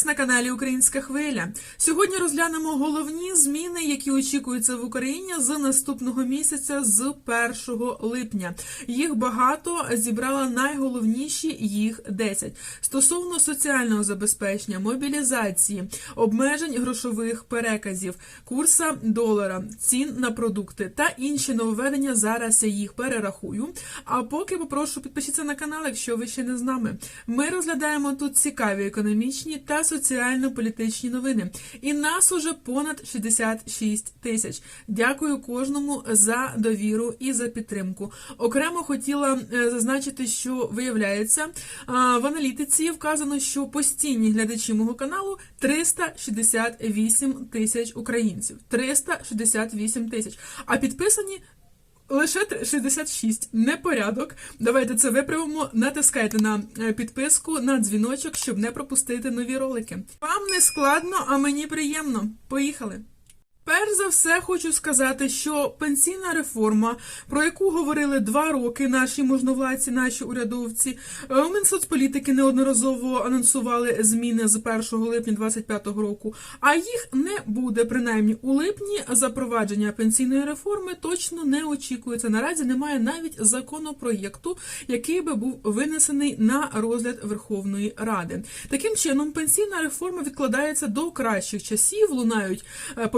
вас на каналі Українська Хвиля. Сьогодні розглянемо головні зміни, які очікуються в Україні з наступного місяця, з 1 липня. Їх багато зібрала найголовніші їх 10. стосовно соціального забезпечення, мобілізації, обмежень грошових переказів, курса долара, цін на продукти та інші нововведення. Зараз я їх перерахую. А поки попрошу підпишіться на канал, якщо ви ще не з нами. Ми розглядаємо тут цікаві економічні та соціально-політичні новини. І нас уже понад 66 тисяч. Дякую кожному за довіру і за підтримку. Окремо хотіла е, зазначити, що виявляється в аналітиці вказано, що постійні глядачі мого каналу 368 тисяч українців. 368 тисяч. А підписані Лише три- 66. Непорядок. Давайте це виправимо. Натискайте на е, підписку, на дзвіночок, щоб не пропустити нові ролики. Вам не складно, а мені приємно. Поїхали! Перш за все хочу сказати, що пенсійна реформа, про яку говорили два роки наші можновладці, наші урядовці, е, у Мінсоцполітики неодноразово анонсували зміни з 1 липня 2025 року. А їх не буде принаймні у липні. Запровадження пенсійної реформи точно не очікується. Наразі немає навіть законопроєкту, який би був винесений на розгляд Верховної Ради. Таким чином, пенсійна реформа відкладається до кращих часів. Лунають е,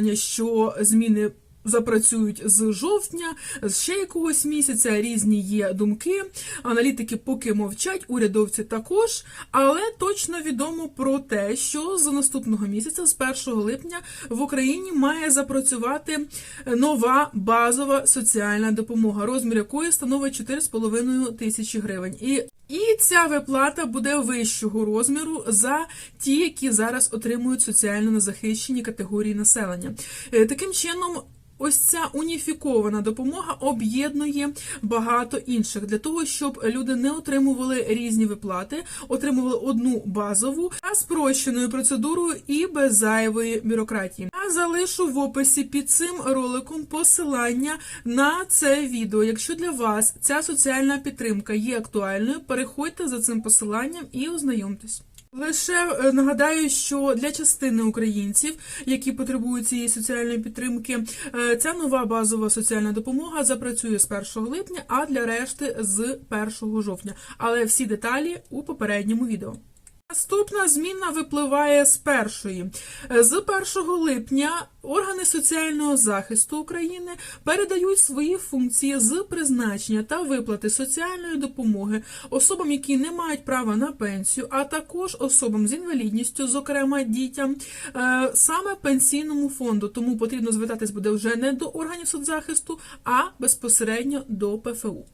повідомлення, що зміни. Запрацюють з жовтня, з ще якогось місяця різні є думки. Аналітики поки мовчать, урядовці також. Але точно відомо про те, що з наступного місяця, з 1 липня, в Україні має запрацювати нова базова соціальна допомога, розмір якої становить 4,5 тисячі гривень. І і ця виплата буде вищого розміру за ті, які зараз отримують соціально незахищені категорії населення. Е, Таким чином. Ось ця уніфікована допомога об'єднує багато інших для того, щоб люди не отримували різні виплати, отримували одну базову та спрощеною процедурою і без зайвої бюрократії. Залишу в описі під цим роликом посилання на це відео. Якщо для вас ця соціальна підтримка є актуальною, переходьте за цим посиланням і ознайомтесь. Лише е, нагадаю, що для частини українців, які потребують цієї соціальної підтримки, е, ця нова базова соціальна допомога запрацює з 1 липня, а для решти з 1 жовтня. Але всі деталі у попередньому відео. Наступна зміна випливає з першої. З 1 липня органи соціального захисту України передають свої функції з призначення та виплати соціальної допомоги особам, які не мають права на пенсію, а також особам з інвалідністю, зокрема дітям, е, саме пенсійному фонду. Тому потрібно звертатись буде вже не до органів соцзахисту, а безпосередньо до ПФУ.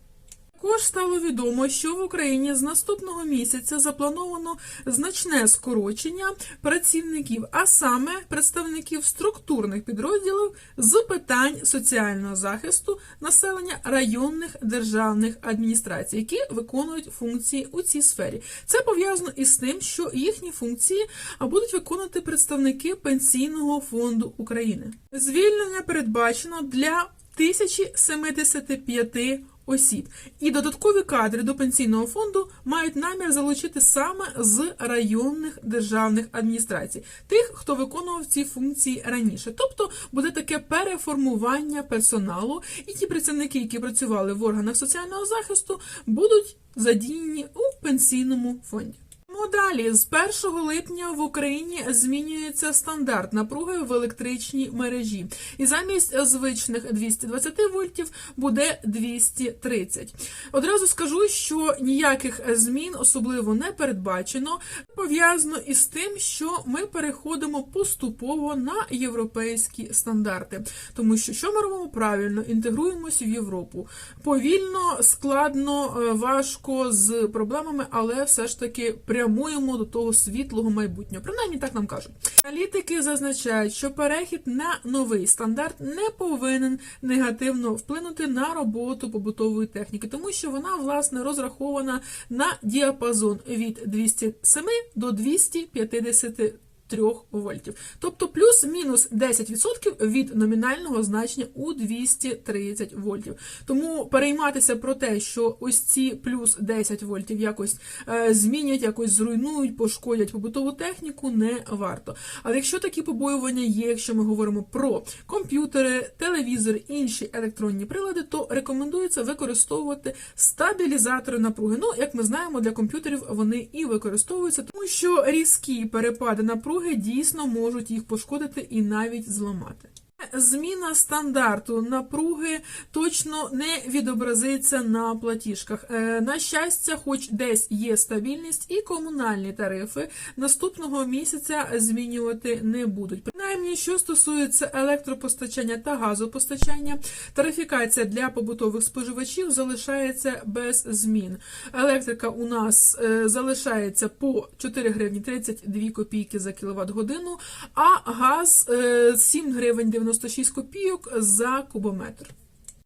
Також стало відомо, що в Україні з наступного місяця заплановано значне скорочення працівників, а саме представників структурних підрозділів з питань соціального захисту населення районних державних адміністрацій, які виконують функції у цій сфері. Це пов'язано із тим, що їхні функції будуть виконувати представники Пенсійного фонду України. Звільнення передбачено для 1075 осіб. І додаткові кадри до пенсійного фонду мають намір залучити саме з районних державних адміністрацій, тих, хто виконував ці функції раніше. Тобто буде таке переформування персоналу, і ті працівники, які працювали в органах соціального захисту, будуть задіяні у пенсійному фонді. Ну, Далі, з 1 липня в Україні змінюється стандарт напруги в електричній мережі. І замість звичних 220 вольтів буде 230. Одразу скажу, що ніяких змін особливо не передбачено. Пов'язано із тим, що ми переходимо поступово на європейські стандарти. Тому що що ми робимо правильно, інтегруємося в Європу. Повільно, складно, е, важко з проблемами, але все ж таки прямуємо до того світлого майбутнього. Принаймні так нам кажуть. Аналітики зазначають, що перехід на новий стандарт не повинен негативно вплинути на роботу побутової техніки, тому що вона власне розрахована на діапазон від 207 до 250 3 вольтів. Тобто плюс-мінус 10% від номінального значення у 230 вольтів. Тому перейматися про те, що ось ці плюс 10 вольтів якось е, змінять, якось зруйнують, пошкодять побутову техніку, не варто. Але якщо такі побоювання є, якщо ми говоримо про комп'ютери, телевізори, інші електронні прилади, то рекомендується використовувати стабілізатори напруги. Ну, як ми знаємо, для комп'ютерів вони і використовуються, тому що різкі перепади напруги дійсно можуть їх пошкодити і навіть зламати. Зміна стандарту напруги точно не відобразиться на платіжках. Е, На щастя, хоч десь є стабільність, і комунальні тарифи наступного місяця змінювати не будуть. Принаймні, що стосується електропостачання та газопостачання, тарифікація для побутових споживачів залишається без змін. Електрика у нас е, залишається по 4 гривні 32 копійки за кіловат годину, а газ е, 7 гривень 96 копійок за кубометр.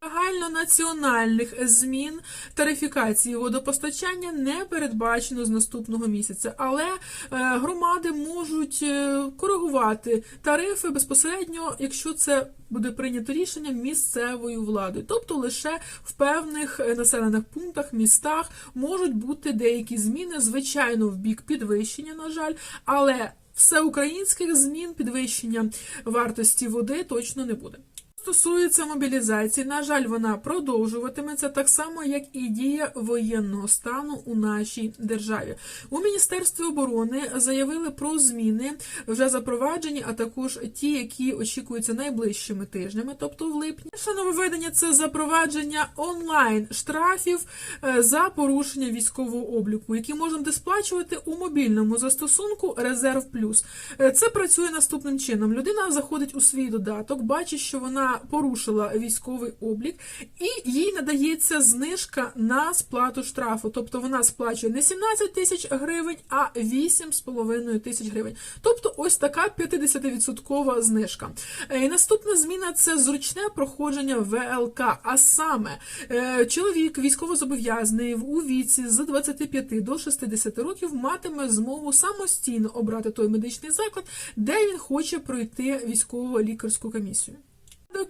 Загальнонаціональних змін тарифікації водопостачання не передбачено з наступного місяця, але е, громади можуть е, коригувати тарифи безпосередньо, якщо це буде прийнято рішення місцевою владою, тобто лише в певних е, населених пунктах, містах можуть бути деякі зміни, звичайно, в бік підвищення, на жаль, але всеукраїнських змін підвищення вартості води точно не буде. Стосується мобілізації, на жаль, вона продовжуватиметься так само, як і дія воєнного стану у нашій державі. У Міністерстві оборони заявили про зміни вже запроваджені, а також ті, які очікуються найближчими тижнями, тобто в липні. Перше нововведення – це запровадження онлайн штрафів е, за порушення військового обліку, які можна буде сплачувати у мобільному застосунку Резерв Плюс. Е, Це працює наступним чином: людина заходить у свій додаток, бачить, що вона порушила військовий облік, і їй надається знижка на сплату штрафу. Тобто вона сплачує не 17 тисяч гривень, а 8,5 тисяч гривень. Тобто ось така 50% знижка. Е, наступна зміна це зручне проходження ВЛК. А саме е, чоловік військовозобов'язаний у віці з 25 до 60 років матиме змогу самостійно обрати той медичний заклад, де він хоче пройти військово-лікарську комісію.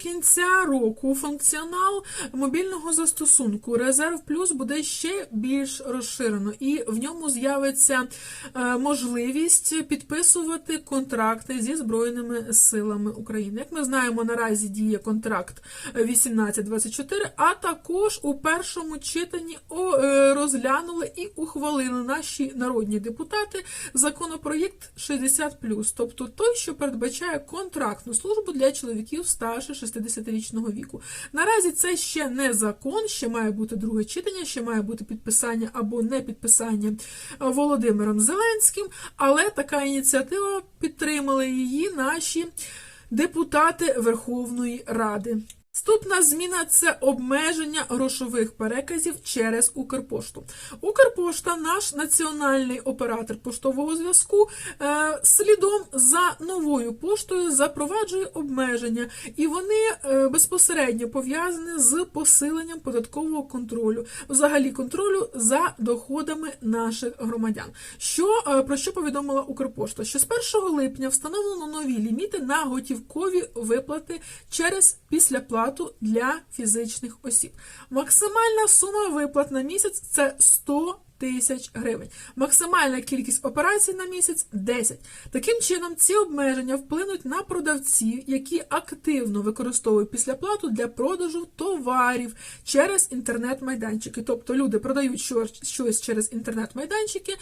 Кінця року функціонал мобільного застосунку Резерв Плюс буде ще більш розширено, і в ньому з'явиться е, можливість підписувати контракти зі Збройними силами України. Як ми знаємо, наразі діє контракт 1824, а також у першому читанні е, розглянули і ухвалили наші народні депутати законопроєкт 60+, тобто той, що передбачає контрактну службу для чоловіків старше 60-річного віку. Наразі це ще не закон, ще має бути друге читання, ще має бути підписання або не підписання Володимиром Зеленським, але така ініціатива підтримали її наші депутати Верховної Ради. Наступна зміна це обмеження грошових переказів через Укрпошту. Укрпошта, наш національний оператор поштового зв'язку, е, слідом за новою поштою запроваджує обмеження, і вони е, безпосередньо пов'язані з посиленням податкового контролю, взагалі контролю за доходами наших громадян. Що е, про що повідомила Укрпошта? Що з 1 липня встановлено нові ліміти на готівкові виплати через післяплату для фізичних осіб. Максимальна сума виплат на місяць це 100 тисяч гривень. Максимальна кількість операцій на місяць 10. Таким чином, ці обмеження вплинуть на продавців, які активно використовують післяплату для продажу товарів через інтернет-майданчики. Тобто люди продають щось через інтернет-майданчики,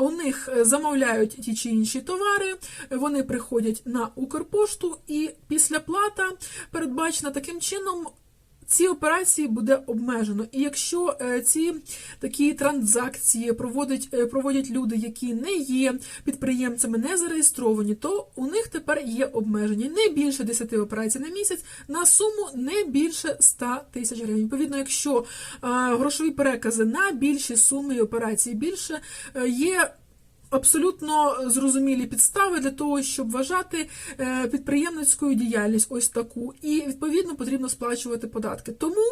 у них замовляють ті чи інші товари, вони приходять на Укрпошту, і післяплата передбачена таким чином. Ці операції буде обмежено, і якщо е, ці такі транзакції проводять е, проводять люди, які не є підприємцями, не зареєстровані, то у них тепер є обмеження не більше 10 операцій на місяць на суму не більше 100 тисяч гривень. Відповідно, якщо е, грошові перекази на більші суми і операції більше є. Абсолютно зрозумілі підстави для того, щоб вважати е, підприємницькою діяльність ось таку, і відповідно потрібно сплачувати податки. Тому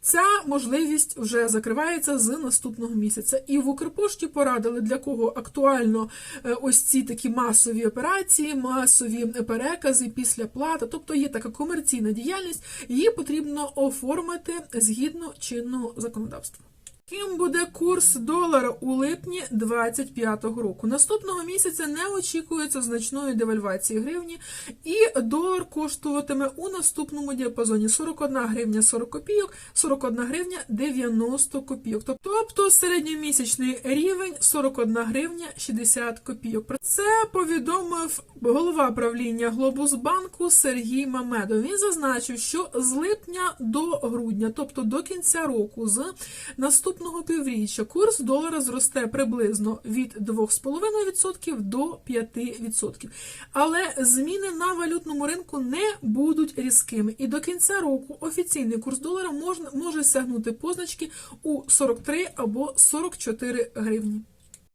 Ця можливість вже закривається з наступного місяця. І в Укрпошті порадили, для кого актуально е, ось ці такі масові операції, масові перекази після плати. Тобто є така комерційна діяльність, її потрібно оформити згідно чинного законодавства. Ким буде курс долара у липні 2025 року? Наступного місяця не очікується значної девальвації гривні, і долар коштуватиме у наступному діапазоні 41 гривня 40 копійок, 41 гривня 90 копійок. Тобто середньомісячний рівень 41 гривня 60 копійок. Про це повідомив голова правління Глобусбанку Сергій Мамедов. Він зазначив, що з липня до грудня, тобто до кінця року, з наступного півріччя, курс долара зросте приблизно від 2,5% до 5%. Але зміни на валютному ринку не будуть різкими. І до кінця року офіційний курс долара може сягнути позначки у 43 або 44 гривні.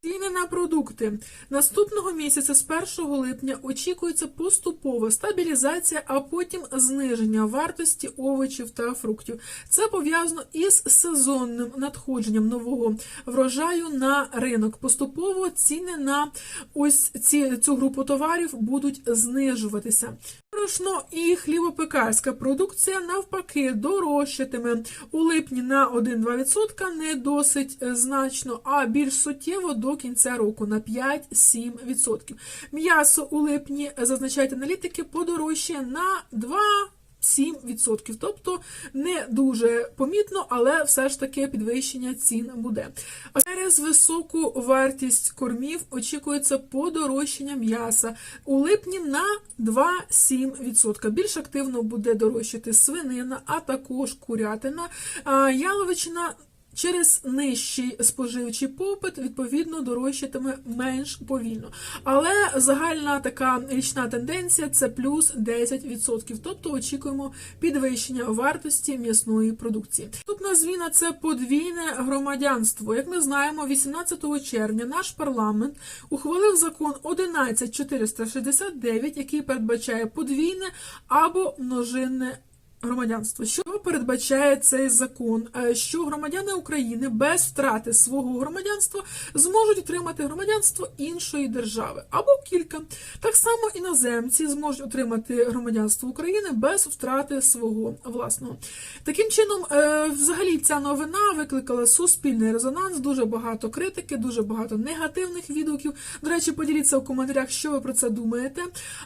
Ціни на продукти наступного місяця з 1 липня очікується поступова стабілізація, а потім зниження вартості овочів та фруктів. Це пов'язано із сезонним надходженням нового врожаю на ринок. Поступово ціни на ось ці цю групу товарів будуть знижуватися. Борошно і хлібопекарська продукція навпаки дорожчатиме у липні на 1-2% не досить значно, а більш суттєво до кінця року на 5-7%. М'ясо у липні зазначають аналітики подорожчає на 2 7%. Тобто не дуже помітно, але все ж таки підвищення цін буде. Через високу вартість кормів очікується подорожчання м'яса у липні на 2-7%. Більш активно буде дорожчати свинина, а також курятина, яловичина. Через нижчий споживчий попит, відповідно, дорожчатиме менш повільно. Але загальна така річна тенденція це плюс 10%. Тобто очікуємо підвищення вартості м'ясної продукції. Наступна зміна це подвійне громадянство. Як ми знаємо, 18 червня наш парламент ухвалив закон 11469, який передбачає подвійне або множинне громадянство. Що передбачає цей закон? Е, Що громадяни України без втрати свого громадянства зможуть отримати громадянство іншої держави або кілька. Так само іноземці зможуть отримати громадянство України без втрати свого власного. Таким чином, е, взагалі, ця новина викликала суспільний резонанс, дуже багато критики, дуже багато негативних відгуків. До речі, поділіться в коментарях, що ви про це думаєте.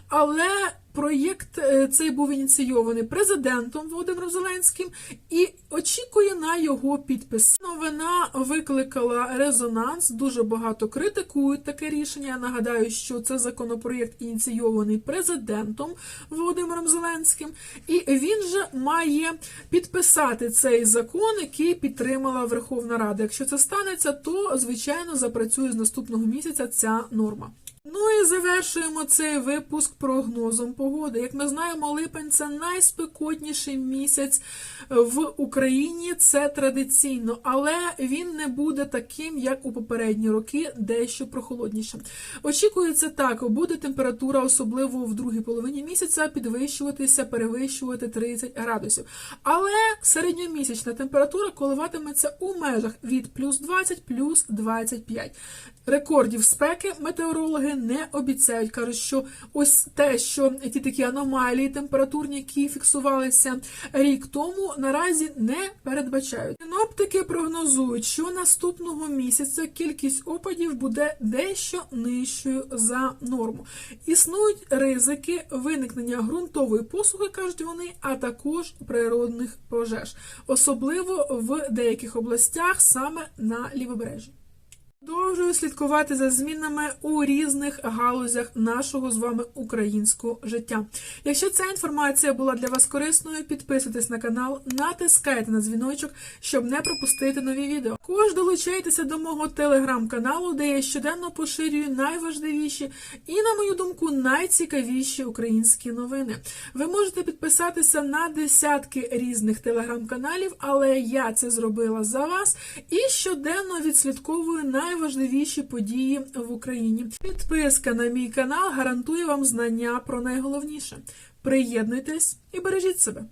Але Проєкт е, цей був ініційований президентом Володимиром Зеленським і очікує на його підпис. Новина викликала резонанс. Дуже багато критикують таке рішення. Я нагадаю, що це законопроєкт ініційований президентом Володимиром Зеленським, і він же має підписати цей закон, який підтримала Верховна Рада. Якщо це станеться, то звичайно запрацює з наступного місяця ця норма. Ну і завершуємо цей випуск прогнозом погоди. Як ми знаємо, липень це найспекотніший місяць в Україні. Це традиційно, але він не буде таким, як у попередні роки, дещо прохолоднішим. Очікується так, буде температура, особливо в другій половині місяця, підвищуватися, перевищувати 30 градусів. Але середньомісячна температура коливатиметься у межах від плюс 20 плюс 25. Рекордів спеки метеорологи не обіцяють. Кажуть, що ось те, що ті такі аномалії температурні, які фіксувалися рік тому, наразі не передбачають. Синоптики прогнозують, що наступного місяця кількість опадів буде дещо нижчою за норму. Існують ризики виникнення ґрунтової посухи, кажуть вони, а також природних пожеж, особливо в деяких областях саме на лівобережжі. Продовжую слідкувати за змінами у різних галузях нашого з вами українського життя. Якщо ця інформація була для вас корисною, підписуйтесь на канал, натискайте на дзвіночок, щоб не пропустити нові відео. Також долучайтеся до мого телеграм-каналу, де я щоденно поширюю найважливіші і, на мою думку, найцікавіші українські новини. Ви можете підписатися на десятки різних телеграм-каналів, але я це зробила за вас і щоденно відслідковую найважливіші найважливіші події в Україні. Підписка на мій канал гарантує вам знання про найголовніше. Приєднуйтесь і бережіть себе.